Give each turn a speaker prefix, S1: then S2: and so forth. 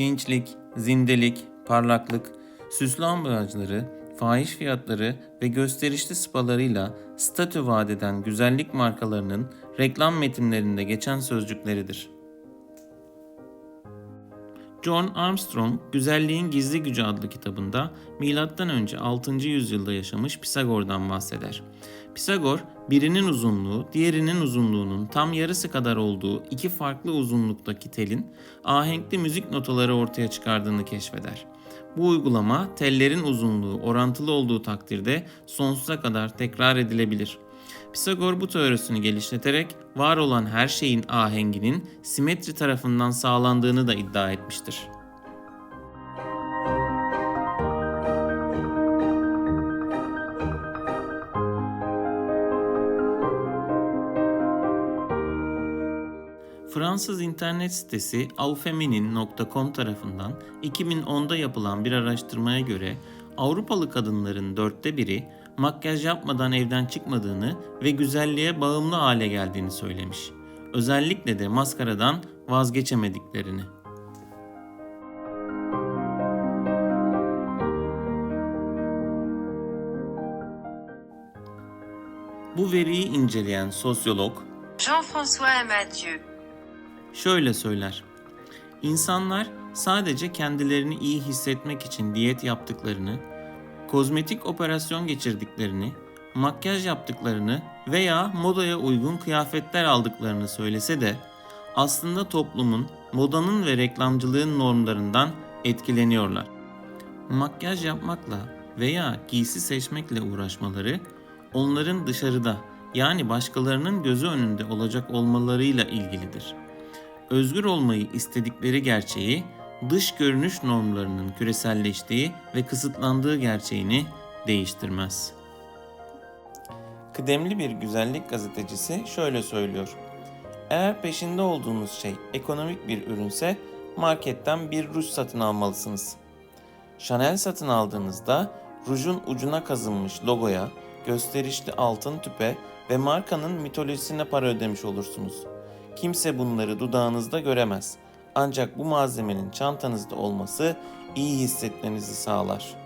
S1: gençlik, zindelik, parlaklık, süslü ambalajları, fahiş fiyatları ve gösterişli spalarıyla statü vaat eden güzellik markalarının reklam metinlerinde geçen sözcükleridir. John Armstrong, Güzelliğin Gizli Gücü adlı kitabında M.Ö. 6. yüzyılda yaşamış Pisagor'dan bahseder. Pisagor, birinin uzunluğu diğerinin uzunluğunun tam yarısı kadar olduğu iki farklı uzunluktaki telin ahenkli müzik notaları ortaya çıkardığını keşfeder. Bu uygulama tellerin uzunluğu orantılı olduğu takdirde sonsuza kadar tekrar edilebilir. Pisagor bu teorisini geliştirerek var olan her şeyin ahenginin simetri tarafından sağlandığını da iddia etmiştir. Fransız internet sitesi aufeminin.com tarafından 2010'da yapılan bir araştırmaya göre Avrupalı kadınların dörtte biri makyaj yapmadan evden çıkmadığını ve güzelliğe bağımlı hale geldiğini söylemiş. Özellikle de maskaradan vazgeçemediklerini. Bu veriyi inceleyen sosyolog
S2: Jean-François Mathieu.
S1: şöyle söyler. İnsanlar sadece kendilerini iyi hissetmek için diyet yaptıklarını, kozmetik operasyon geçirdiklerini, makyaj yaptıklarını veya modaya uygun kıyafetler aldıklarını söylese de aslında toplumun, modanın ve reklamcılığın normlarından etkileniyorlar. Makyaj yapmakla veya giysi seçmekle uğraşmaları onların dışarıda yani başkalarının gözü önünde olacak olmalarıyla ilgilidir özgür olmayı istedikleri gerçeği dış görünüş normlarının küreselleştiği ve kısıtlandığı gerçeğini değiştirmez. Kıdemli bir güzellik gazetecisi şöyle söylüyor. Eğer peşinde olduğunuz şey ekonomik bir ürünse marketten bir ruj satın almalısınız. Chanel satın aldığınızda rujun ucuna kazınmış logoya, gösterişli altın tüpe ve markanın mitolojisine para ödemiş olursunuz. Kimse bunları dudağınızda göremez. Ancak bu malzemenin çantanızda olması iyi hissetmenizi sağlar.